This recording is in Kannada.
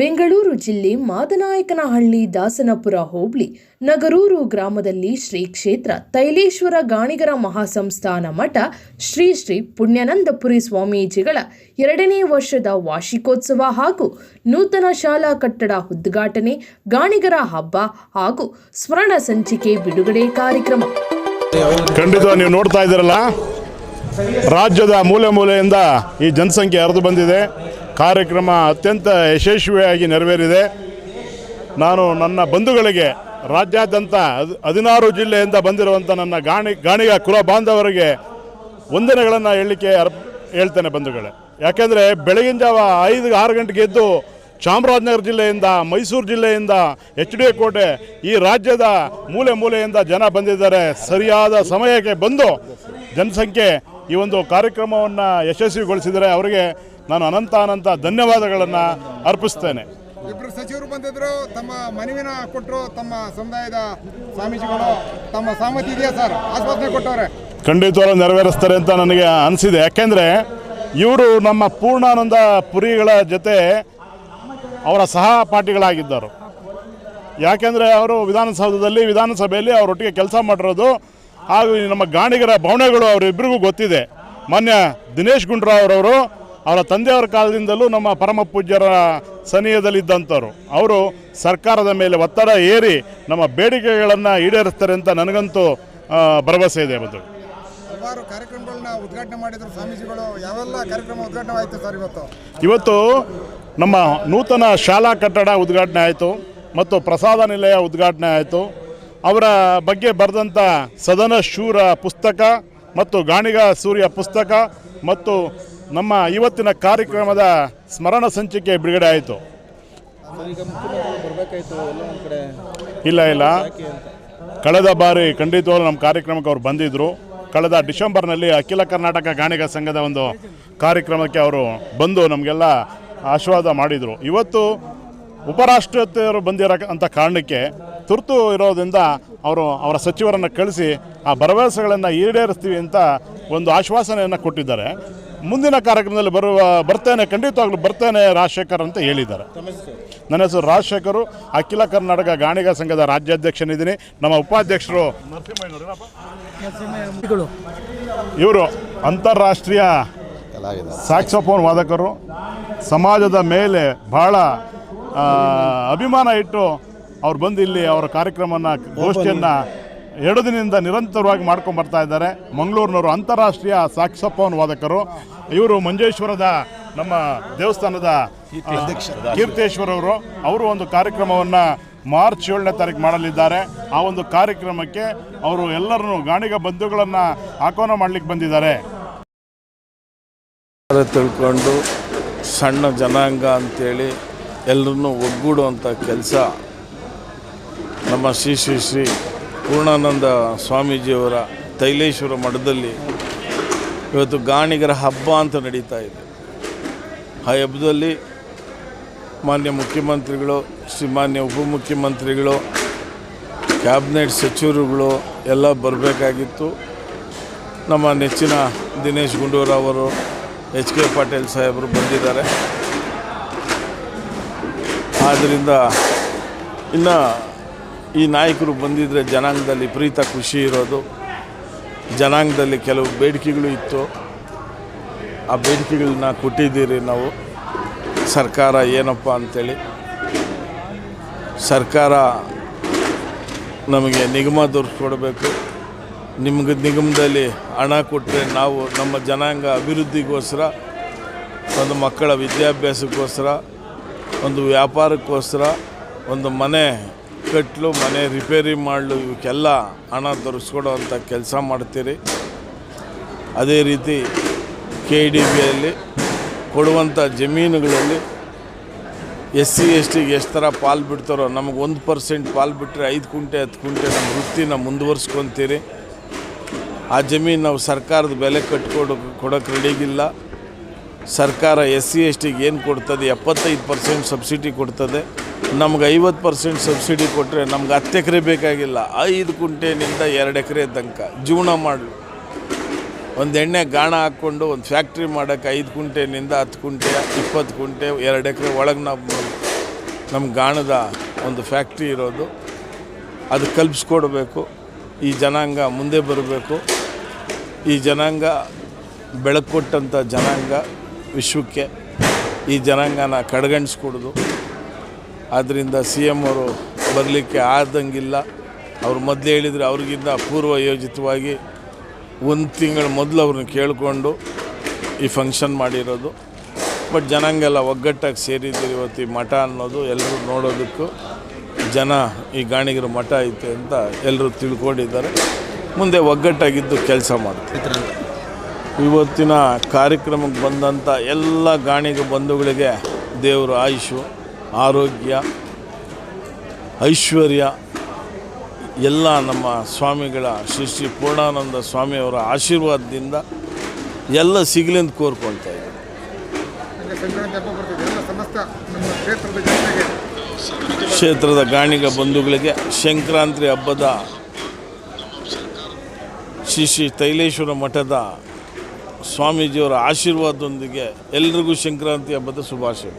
ಬೆಂಗಳೂರು ಜಿಲ್ಲೆ ಮಾದನಾಯಕನಹಳ್ಳಿ ದಾಸನಪುರ ಹೋಬಳಿ ನಗರೂರು ಗ್ರಾಮದಲ್ಲಿ ಶ್ರೀ ಕ್ಷೇತ್ರ ತೈಲೇಶ್ವರ ಗಾಣಿಗರ ಮಹಾಸಂಸ್ಥಾನ ಮಠ ಶ್ರೀ ಶ್ರೀ ಪುಣ್ಯಾನಂದಪುರಿ ಸ್ವಾಮೀಜಿಗಳ ಎರಡನೇ ವರ್ಷದ ವಾರ್ಷಿಕೋತ್ಸವ ಹಾಗೂ ನೂತನ ಶಾಲಾ ಕಟ್ಟಡ ಉದ್ಘಾಟನೆ, ಗಾಣಿಗರ ಹಬ್ಬ ಹಾಗೂ ಸ್ಮರಣ ಸಂಚಿಕೆ ಬಿಡುಗಡೆ ಕಾರ್ಯಕ್ರಮ. ಖಂಡಿತ ನೀವು ನೋಡ್ತಾ ಇದ್ದೀರಲ್ಲ? ರಾಜ್ಯದ ಮೂಲೆ ಮೂಲೆಯಿಂದ ಈ ಜನಸಂಖ್ಯೆ ಹರಿದು ಬಂದಿದೆ. ಕಾರ್ಯಕ್ರಮ ಅತ್ಯಂತ ಯಶಸ್ವಿಯಾಗಿ ನೆರವೇರಿದೆ. ನಾನು ನನ್ನ ಬಂಧುಗಳಿಗೆ, ರಾಜ್ಯಾದ್ಯಂತ ಹದಿನಾರು ಜಿಲ್ಲೆಯಿಂದ ಬಂದಿರುವಂಥ ನನ್ನ ಗಾಣಿ, ಗಾಣಿಗ ಕುಲ ಬಾಂಧವರಿಗೆ ವಂದನೆಗಳನ್ನು ಹೇಳಲಿಕ್ಕೆ ಹೇಳ್ತೇನೆ ಬಂಧುಗಳೇ. ಯಾಕೆಂದರೆ ಬೆಳಗಿನ ಜಾವ ಐದು, ಆರು ಗಂಟೆಗೆ ಎದ್ದು ಚಾಮರಾಜನಗರ ಜಿಲ್ಲೆಯಿಂದ, ಮೈಸೂರು ಜಿಲ್ಲೆಯಿಂದ, ಎಚ್ ಡಿ ಕೋಟೆ ಈ ರಾಜ್ಯದ ಮೂಲೆ ಮೂಲೆಯಿಂದ ಜನ ಬಂದಿದ್ದಾರೆ. ಸರಿಯಾದ ಸಮಯಕ್ಕೆ ಬಂದು ಜನಸಂಖ್ಯೆ ಈ ಒಂದು ಕಾರ್ಯಕ್ರಮವನ್ನು ಯಶಸ್ವಿಗೊಳಿಸಿದರೆ ಅವರಿಗೆ ನಾನು ಅನಂತ ಅನಂತ ಧನ್ಯವಾದಗಳನ್ನು ಅರ್ಪಿಸ್ತೇನೆ. ಇಬ್ಬರು ಸಚಿವರು ಬಂದಿದ್ರು ತಮ್ಮ ಮನವಿನ ಕೊಟ್ಟರು ತಮ್ಮ ಸಮುದಾಯದ ಸ್ವಾಮೀಜಿಗಳು ತಮ್ಮ ಸಹಮತಿ ಇದೆಯಾ ಸರ್? ಆಸ್ಪತ್ರೆ ಕೊಟ್ಟವ್ರೆ. ಖಂಡಿತವಾಗ್ಲೂ ನೆರವೇರಿಸ್ತಾರೆ ಅಂತ ನನಗೆ ಅನಿಸಿದೆ. ಯಾಕೆಂದರೆ ಇವರು ನಮ್ಮ ಪೂರ್ಣಾನಂದ ಪುರಿಗಳ ಜೊತೆ ಅವರ ಸಹಪಾಠಿಗಳಾಗಿದ್ದರು ಯಾಕೆಂದರೆ ಅವರು ವಿಧಾನಸೌಧದಲ್ಲಿ ವಿಧಾನಸಭೆಯಲ್ಲಿ ಅವರೊಟ್ಟಿಗೆ ಕೆಲಸ ಮಾಡಿರೋದು. ಹಾಗೂ ನಮ್ಮ ಗಾಣಿಗರ ಭಾವನೆಗಳು ಅವರಿಬ್ಬರಿಗೂ ಗೊತ್ತಿದೆ. ಮಾನ್ಯ ದಿನೇಶ್ ಗುಂಡ್ರಾವ್ರವರು ಅವರ ತಂದೆಯವರ ಕಾಲದಿಂದಲೂ ನಮ್ಮ ಪರಮ ಪೂಜ್ಯರ ಸನಿಹದಲ್ಲಿದ್ದಂಥವ್ರು. ಅವರು ಸರ್ಕಾರದ ಮೇಲೆ ಒತ್ತಡ ಏರಿ ನಮ್ಮ ಬೇಡಿಕೆಗಳನ್ನು ಈಡೇರಿಸ್ತಾರೆ ಅಂತ ನನಗಂತೂ ಭರವಸೆ ಇದೆ ಬಂದು ಹಲವಾರು ಕಾರ್ಯಕ್ರಮಗಳನ್ನ ಉದ್ಘಾಟನೆ ಮಾಡಿದ್ರು ಸ್ವಾಮೀಜಿಗಳು. ಯಾವೆಲ್ಲ ಕಾರ್ಯಕ್ರಮ ಉದ್ಘಾಟನೆ ಆಯ್ತು ಸರ್ ಇವತ್ತು? ಇವತ್ತು ನಮ್ಮ ನೂತನ ಶಾಲಾ ಕಟ್ಟಡ ಉದ್ಘಾಟನೆ ಆಯಿತು ಮತ್ತು ಪ್ರಸಾದ ನಿಲಯ ಉದ್ಘಾಟನೆ ಆಯಿತು. ಅವರ ಬಗ್ಗೆ ಬರೆದಂಥ ಸದನ ಶೂರ ಪುಸ್ತಕ ಮತ್ತು ಗಾಣಿಗ ಸೂರ್ಯ ಪುಸ್ತಕ ಮತ್ತು ನಮ್ಮ ಇವತ್ತಿನ ಕಾರ್ಯಕ್ರಮದ ಸ್ಮರಣ ಸಂಚಿಕೆ ಬಿಡುಗಡೆ ಆಯಿತು. ಇಲ್ಲ ಇಲ್ಲ. ಕಳೆದ ಬಾರಿ ಖಂಡಿತವಾಗ್ಲೂ ನಮ್ಮ ಕಾರ್ಯಕ್ರಮಕ್ಕೆ ಅವರು ಬಂದಿದ್ದರು ಕಳೆದ ಡಿಸೆಂಬರ್ನಲ್ಲಿ ಅಖಿಲ ಕರ್ನಾಟಕ ಗಾಣಿಗ ಸಂಘದ ಒಂದು ಕಾರ್ಯಕ್ರಮಕ್ಕೆ ಅವರು ಬಂದು ನಮಗೆಲ್ಲ ಆಶೀರ್ವಾದ ಮಾಡಿದರು. ಇವತ್ತು ಉಪರಾಷ್ಟ್ರಪತಿಯವರು ಬಂದಿರೋ ಅಂಥ ಕಾರಣಕ್ಕೆ ತುರ್ತು ಇರೋದ್ರಿಂದ ಅವರು ಅವರ ಸಚಿವರನ್ನು ಕಳಿಸಿ ಆ ಭರವಸೆಗಳನ್ನು ಈಡೇರಿಸ್ತೀವಿ ಅಂತ ಒಂದು ಆಶ್ವಾಸನೆಯನ್ನು ಕೊಟ್ಟಿದ್ದಾರೆ. ಮುಂದಿನ ಕಾರ್ಯಕ್ರಮದಲ್ಲಿ ಬರುವ, ಬರ್ತೇನೆ, ಖಂಡಿತವಾಗ್ಲೂ ಬರ್ತೇನೆ ರಾಜಶೇಖರ್ ಅಂತ ಹೇಳಿದ್ದಾರೆ. ನನ್ನ ಹೆಸರು ರಾಜಶೇಖರು, ಅಖಿಲ ಕರ್ನಾಟಕ ಗಾಣಿಗ ಸಂಘದ ರಾಜ್ಯಾಧ್ಯಕ್ಷನಿದ್ದೀನಿ. ನಮ್ಮ ಉಪಾಧ್ಯಕ್ಷರು ಇವರು ಅಂತಾರಾಷ್ಟ್ರೀಯ ಸ್ಯಾಕ್ಸೋಫೋನ್ ವಾದಕರು. ಸಮಾಜದ ಮೇಲೆ ಬಹಳ ಅಭಿಮಾನ ಇಟ್ಟು ಅವ್ರು ಬಂದು ಇಲ್ಲಿ ಅವರ ಕಾರ್ಯಕ್ರಮನ, ಗೋಷ್ಠಿಯನ್ನು ಎರಡು ದಿನದಿಂದ ನಿರಂತರವಾಗಿ ಮಾಡ್ಕೊಂಡು ಬರ್ತಾ ಇದ್ದಾರೆ. ಮಂಗಳೂರಿನವರು ಅಂತಾರಾಷ್ಟ್ರೀಯ ಸ್ಯಾಕ್ಸೋಫೋನ್ ವಾದಕರು. ಇವರು ಮಂಜೇಶ್ವರದ ನಮ್ಮ ದೇವಸ್ಥಾನದ ಕೀರ್ತೇಶ್ವರವರು ಕೀರ್ತೇಶ್ವರ ಅವರು. ಒಂದು ಕಾರ್ಯಕ್ರಮವನ್ನು ಮಾರ್ಚ್ ಏಳನೇ ತಾರೀಕು ಮಾಡಲಿದ್ದಾರೆ. ಆ ಒಂದು ಕಾರ್ಯಕ್ರಮಕ್ಕೆ ಅವರು ಎಲ್ಲರನ್ನು ಗಾಣಿಗ ಬಂಧುಗಳನ್ನು ಆಹ್ವಾನ ಮಾಡಲಿಕ್ಕೆ ಬಂದಿದ್ದಾರೆ. ತಿಳ್ಕೊಂಡು ಸಣ್ಣ ಜನಾಂಗ ಅಂತೇಳಿ ಎಲ್ಲರನ್ನೂ ಒಗ್ಗೂಡುವಂಥ ಕೆಲಸ ನಮ್ಮ ಶ್ರೀ ಶ್ರೀ ಶ್ರೀ ಪೂರ್ಣಾನಂದ ಸ್ವಾಮೀಜಿಯವರ ತೈಲೇಶ್ವರ ಮಠದಲ್ಲಿ ಇವತ್ತು ಗಾಣಿಗರ ಹಬ್ಬ ಅಂತ ನಡೀತಾ ಇದೆ. ಆ ಹಬ್ಬದಲ್ಲಿ ಮಾನ್ಯ ಮುಖ್ಯಮಂತ್ರಿಗಳು ಶ್ರೀ ಮಾನ್ಯ ಉಪಮುಖ್ಯಮಂತ್ರಿಗಳು, ಕ್ಯಾಬಿನೆಟ್ ಸಚಿವರುಗಳು ಎಲ್ಲ ಬರಬೇಕಾಗಿತ್ತು. ನಮ್ಮ ನೆಚ್ಚಿನ ದಿನೇಶ್ ಗುಂಡೂರಾವ್ ಅವರು, ಎಚ್ ಕೆ ಪಾಟೀಲ್ ಸಾಹೇಬರು ಬಂದಿದ್ದಾರೆ. ಆದ್ದರಿಂದ ಇನ್ನು ಈ ನಾಯಕರು ಬಂದಿದ್ದರೆ ಜನಾಂಗದಲ್ಲಿ ಪ್ರೀತ, ಖುಷಿ ಇರೋದು. ಜನಾಂಗದಲ್ಲಿ ಕೆಲವು ಬೇಡಿಕೆಗಳು ಇತ್ತು. ಆ ಬೇಡಿಕೆಗಳನ್ನ ಕೊಟ್ಟಿದ್ದೀರಿ ನಾವು. ಸರ್ಕಾರ ಏನಪ್ಪ ಅಂಥೇಳಿ ಸರ್ಕಾರ ನಮಗೆ ನಿಗಮ ಕೊಡಬೇಕು ನಿಮ್ಗೆ ನಿಗಮದಲ್ಲಿ ಹಣ ಕೊಟ್ಟರೆ ನಾವು ನಮ್ಮ ಜನಾಂಗ ಅಭಿವೃದ್ಧಿಗೋಸ್ಕರ, ಒಂದು ಮಕ್ಕಳ ವಿದ್ಯಾಭ್ಯಾಸಕ್ಕೋಸ್ಕರ, ಒಂದು ವ್ಯಾಪಾರಕ್ಕೋಸ್ಕರ, ಒಂದು ಮನೆ ಕಟ್ಟಲು ಮನೆ ರಿಪೇರಿ ಮಾಡಲು, ಇವಕ್ಕೆಲ್ಲ ಹಣ ದೊರಕಿಸ್ಕೊಡೋವಂಥ ಕೆಲಸ ಮಾಡ್ತೀರಿ. ಅದೇ ರೀತಿ ಕೆ ಡಿ ಬಿಯಲ್ಲಿ ಕೊಡುವಂಥ ಜಮೀನುಗಳಲ್ಲಿ ಎಸ್ ಸಿ, ಎಸ್ ಟಿಗೆ ಎಷ್ಟು ಥರ ಪಾಲು ಬಿಡ್ತಾರೋ, ನಮಗೆ ಒಂದು ಪರ್ಸೆಂಟ್ ಪಾಲು ಬಿಟ್ಟರೆ ಐದು ಕುಂಟೆ, ಹತ್ತು ಕುಂಟೆ ನಮ್ಮ ವೃತ್ತಿನ ಮುಂದುವರ್ಸ್ಕೊತೀರಿ. ಆ ಜಮೀನು ನಾವು ಸರ್ಕಾರದ ಬೆಲೆ ಕಟ್ಕೊಡು, ಕೊಡೋಕೆ ರೆಡಿಗಿಲ್ಲ. ಸರ್ಕಾರ ಎಸ್ ಸಿ, ಎಸ್ ಟಿಗೆ ಏನು ಕೊಡ್ತದೆ, ಎಪ್ಪತ್ತೈದು ಪರ್ಸೆಂಟ್ ಸಬ್ಸಿಡಿ ಕೊಡ್ತದೆ. ನಮ್ಗೆ ಐವತ್ತು ಪರ್ಸೆಂಟ್ ಸಬ್ಸಿಡಿ ಕೊಟ್ಟರೆ ನಮ್ಗೆ ಹತ್ತು ಎಕರೆ ಬೇಕಾಗಿಲ್ಲ. ಐದು ಕುಂಟೆನಿಂದ ಎರಡು ಎಕರೆ ತನಕ ಜೀವನ ಮಾಡಲು. ಒಂದು ಎಣ್ಣೆ ಗಾಣ ಹಾಕ್ಕೊಂಡು ಒಂದು ಫ್ಯಾಕ್ಟ್ರಿ ಮಾಡೋಕ್ಕೆ ಐದು ಕುಂಟೆನಿಂದ ಹತ್ತು ಕುಂಟೆ, ಇಪ್ಪತ್ತು ಕುಂಟೆ, ಎರಡು ಎಕರೆ ಒಳಗೆ ನಾವು ನಮ್ಮ ಗಾಣದ ಒಂದು ಫ್ಯಾಕ್ಟ್ರಿ ಇರೋದು. ಅದು ಕಲ್ಪಿಸ್ಕೊಡ್ಬೇಕು. ಈ ಜನಾಂಗ ಮುಂದೆ ಬರಬೇಕು. ಈ ಜನಾಂಗ ಬೆಳಕೊಟ್ಟಂಥ ಜನಾಂಗ ವಿಶ್ವಕ್ಕೆ ಈ ಜನಾಂಗನ ಕಡೆಗಣಿಸ್ಕೊಡೋದು. ಆದ್ದರಿಂದ ಸಿ ಎಂ ಅವರು ಬರಲಿಕ್ಕೆ ಆದಂಗಿಲ್ಲ. ಅವರು ಮೊದಲೇ ಹೇಳಿದರೆ ಅವ್ರಿಗಿಂತ ಪೂರ್ವ ಯೋಜಿತವಾಗಿ ಒಂದು ತಿಂಗಳ ಮೊದಲು ಅವ್ರನ್ನ ಕೇಳಿಕೊಂಡು ಈ ಫಂಕ್ಷನ್ ಮಾಡಿರೋದು. ಬಟ್ ಜನಾಂಗೆಲ್ಲ ಒಗ್ಗಟ್ಟಾಗಿ ಸೇರಿದ್ದೀರಿ ಇವತ್ತು ಈ ಮಠ ಅನ್ನೋದು ಎಲ್ಲರೂ ನೋಡೋದಕ್ಕೂ ಜನ ಈ ಗಾಣಿಗರ ಮಠ ಐತೆ ಅಂತ ಎಲ್ಲರೂ ತಿಳ್ಕೊಂಡಿದ್ದಾರೆ. ಮುಂದೆ ಒಗ್ಗಟ್ಟಾಗಿದ್ದು ಕೆಲಸ ಮಾಡ್ತಾರೆ ಇವತ್ತಿನ ಕಾರ್ಯಕ್ರಮಕ್ಕೆ ಬಂದಂಥ ಎಲ್ಲ ಗಾಣಿಗ ಬಂಧುಗಳಿಗೆ ದೇವರು ಆಯುಷು. ಆರೋಗ್ಯ ಐಶ್ವರ್ಯ ಎಲ್ಲ ನಮ್ಮ ಸ್ವಾಮಿಗಳ ಶ್ರೀ ಶ್ರೀ ಪೂರ್ಣಾನಂದ ಸ್ವಾಮಿಯವರ ಆಶೀರ್ವಾದದಿಂದ ಎಲ್ಲ ಸಿಗಲಿ ಅಂತ ಕೋರ್ಕೊಳ್ತಾ ಇದ್ದೀನಿ. ಕ್ಷೇತ್ರದ ಗಾಣಿಗ ಬಂಧುಗಳಿಗೆ ಸಂಕ್ರಾಂತಿ ಹಬ್ಬದ ಶ್ರೀ ಶ್ರೀ ತೈಲೇಶ್ವರ ಮಠದ ಸ್ವಾಮೀಜಿಯವರ ಆಶೀರ್ವಾದದೊಂದಿಗೆ ಎಲ್ರಿಗೂ ಸಂಕ್ರಾಂತಿ ಹಬ್ಬದ ಶುಭಾಶಯ